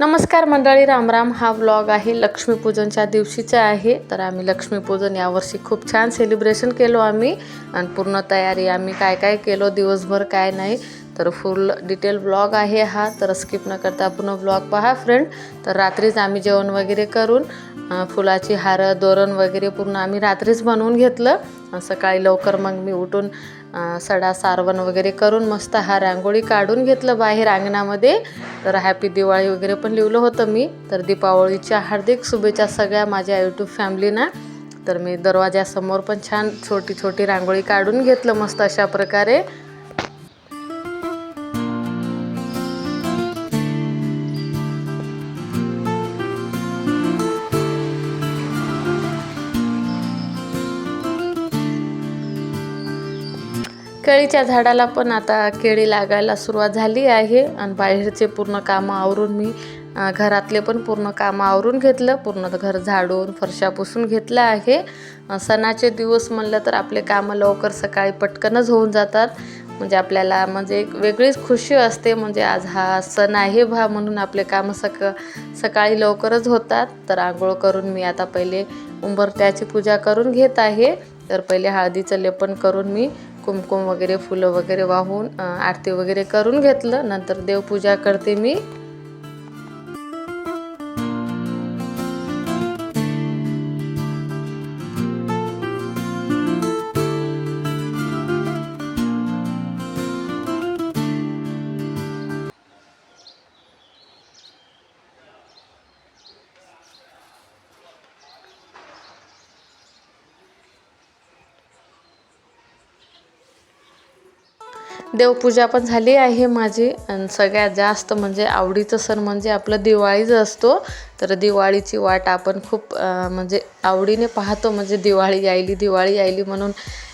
नमस्कार मंडळी रामराम हा व्लॉग आहे लक्ष्मीपूजनच्या दिवशीचा आहे. तर आम्ही लक्ष्मीपूजन यावर्षी खूप छान सेलिब्रेशन केलो आम्ही. आणि पूर्ण तयारी आम्ही काय काय केलो दिवसभर काय नाही. तर फुल डिटेल ब्लॉग आहे हा. तर स्किप न करता पूर्ण ब्लॉग पहा फ्रेंड तर रात्रीच आम्ही जेवण वगैरे करून फुलाची हारं दोरण वगैरे पूर्ण आम्ही रात्रीच बनवून घेतलं. सकाळी लवकर मग मी उठून सडा सारवण वगैरे करून मस्त हा रांगोळी काढून घेतलं बाहेर अंगणामध्ये. तर हॅपी दिवाळी वगैरे पण लिहिलं होतं मी. तर दीपावळीच्या हार्दिक शुभेच्छा सगळ्या माझ्या यूट्यूब फॅमिलीना तर मी दरवाजासमोर पण छान छोटी छोटी रांगोळी काढून घेतलं मस्त अशा प्रकारे. केळीच्या झाडाला पण आता केळी लागायला सुरुवात झाली आहे. आणि बाहेरचे पूर्ण कामं आवरून मी घरातले पण पूर्ण कामं आवरून घेतलं. पूर्ण घर झाडून फरशा पुसून घेतलं आहे. सणाचे दिवस म्हणलं तर आपले कामं लवकर सकाळी पटकनच होऊन जातात. म्हणजे आपल्याला म्हणजे एक वेगळीच खुशी असते. म्हणजे आज हा सण आहे भा म्हणून आपले कामं सक सकाळी लवकरच होतात. तर आंघोळ करून मी आता पहिले उंबरत्याची पूजा करून घेत आहे. तर पहिले हळदीचं लेपन करून मी कुमकुम वगैरे फुलं वगैरे वाहून आरती वगैरे करून घेतलं. नंतर देवपूजा करते मी. देवपूजा पण झाली आहे माझी. आणि सगळ्यात जास्त म्हणजे आवडीचं सण म्हणजे आपलं दिवाळीच असतो. तर दिवाळीची वाट आपण खूप म्हणजे आवडीने पाहतो. म्हणजे दिवाळी यायली दिवाळी यायली म्हणून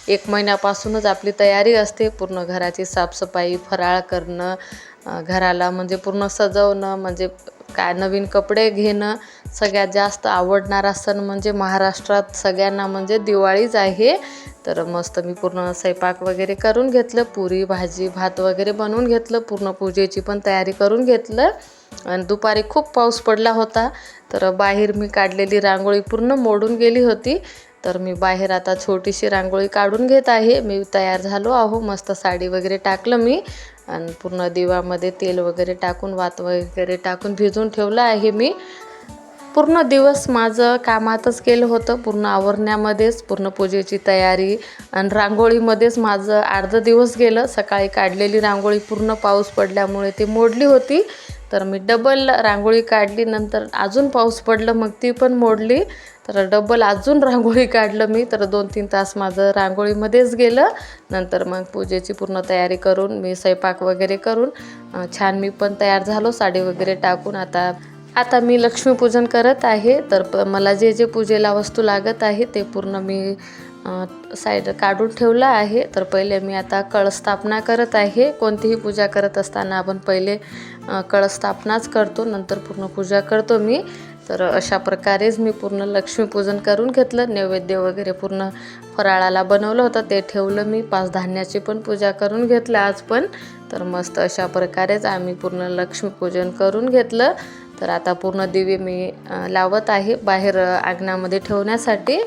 एक महिन्यापासूनच आपली तयारी असते. पूर्ण घराची साफसफाई फराळ करणं घराला म्हणजे पूर्ण सजवणं म्हणजे काय नवीन कपडे घेणं सगळ्यात जास्त आवडणारा सण म्हणजे महाराष्ट्रात सगळ्यांना म्हणजे दिवाळीच आहे. तर मस्त मी पूर्ण स्वयंपाक वगैरे करून घेतलं पुरी भाजी भात वगैरे बनवून घेतलं पूर्ण पूजेची पण तयारी करून घेतलं. आणि दुपारी खूप पाऊस पडला होता तर बाहेर मी काढलेली रांगोळी पूर्ण मोडून गेली होती. तर मी बाहेर आता छोटीशी रांगोळी काढून घेत आहे. मी तयार झालो आहो मस्त साडी वगैरे टाकलं मी. आणि पूर्ण दिवामध्ये तेल वगैरे टाकून वात वगैरे टाकून भिजून ठेवलं आहे मी. पूर्ण दिवस माझं कामातच केलं होतं. पूर्ण आवरण्यामध्येच पूर्ण पूजेची तयारी आणि रांगोळीमध्येच माझं अर्धं दिवस गेलं. सकाळी काढलेली रांगोळी पूर्ण पाऊस पडल्यामुळे ती मोडली होती. तर मी डबल रांगोळी काढली नंतर अजून पाऊस पडलं मग ती पण मोडली. तर डबल अजून रांगोळी काढलं मी. तर दोन तीन तास माझं रांगोळीमध्येच गेलं. नंतर मग पूजेची पूर्ण तयारी करून मी स्वयंपाक वगैरे करून छान मी पण तयार झालो. साडी वगैरे टाकून आता आता मी लक्ष्मीपूजन करत आहे. तर प मला जे जे पूजेला वस्तू लागत आहे ते पूर्ण मी साईड काढून ठेवलं आहे. तर पहिले मी आता कळस्थापना करत आहे. कोणतीही पूजा करत असताना आपण पहिले कळस्थापनाच करतो. नंतर पूर्ण पूजा करतो मी. तर अशा प्रकारेच मी पूर्ण लक्ष्मीपूजन करून घेतलं. नैवेद्य वगैरे पूर्ण फराळाला बनवलं होतं. ते ठेवलं मी. पाच धान्याची पण पूजा करून घेतलं आज पण. तर मस्त अशा प्रकारेच आम्ही पूर्ण लक्ष्मीपूजन करून घेतलं. तर आता पूर्ण दिवे मी लावत आहे. बाहेर अंगणामध्ये ठेवण्यासाठी.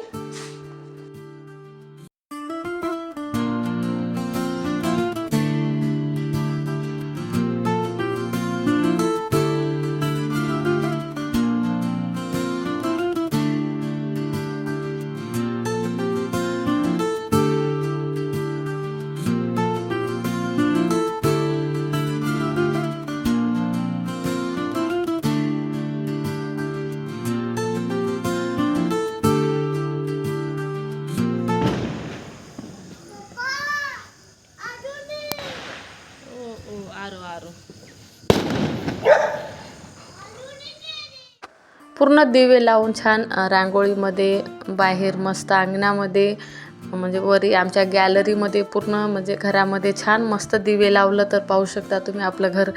पूर्ण दिवे लावून छान रांगोळीमध्ये बाहेर मस्त अंगणामध्ये म्हणजे वरी आमच्या गॅलरीमध्ये पूर्ण म्हणजे घरामध्ये छान मस्त दिवे लावलं तर पाहू शकता तुम्ही आपलं घर.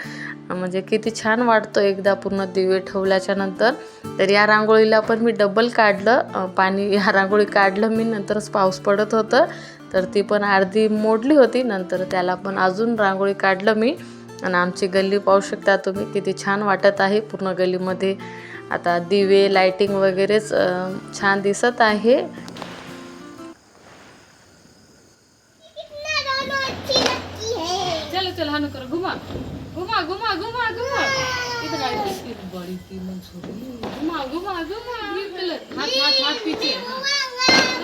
म्हणजे किती छान वाटतं एकदा पूर्ण दिवे ठेवल्याच्या नंतर. तर या रांगोळीला पण मी डबल काढलं. पाणी ह्या रांगोळी काढलं मी नंतरच पाऊस पडत होतं. तर ती पण अर्धी मोडली होती नंतर त्याला पण अजून रांगोळी काढलं मी. आणि आमची गल्ली पाहू शकता तुम्ही किती छान वाटत आहे पूर्ण गल्लीमध्ये. आता दिवे लाइटिंग वगैरेच छान दिसत आहे. चलो चलो हानो करो घुमा घुमा घुमा घुमा घुमा इधर आई इसकी बड़ी की मंसूरी घुमा घुमा घुमा ये कलर हाथ हाथ हाथ पीछे हाँ।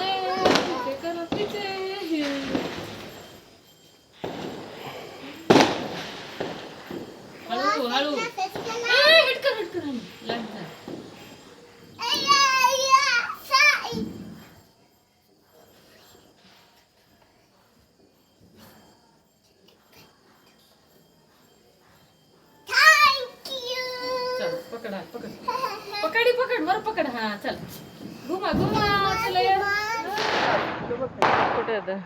ए, पीछे करो पीछे हळू हळू ए, हिट कर हिट कर लग जा चल पकड हात पकड. पकडी पकड वर पकड. हा चल. घुमा घुमा चल. ये. कुठे होतं?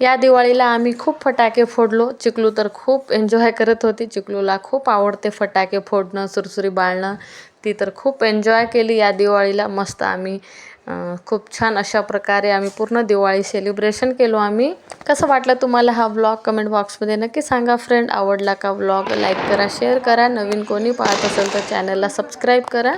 या दिवाळीला आम्ही खूप फटाके फोडलो. चिकलू तर खूप एन्जॉय करत होती. चिकलूला खूप आवडते फटाके फोडणं सुरसुरी बाळणं. ती तर खूप एन्जॉय केली या दिवाळीला. मस्त आम्ही खूप छान अशा प्रकारे आम्ही पूर्ण दिवाळी सेलिब्रेशन केलो आम्ही. कसं वाटलं तुम्हाला हा व्लॉग कमेंट बॉक्समध्ये नक्की सांगा फ्रेंड आवडला का व्लॉग लाईक करा शेअर करा. नवीन कोणी पाहत असेल तर चॅनलला सबस्क्राईब करा.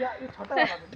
야, 이거 저 따라가면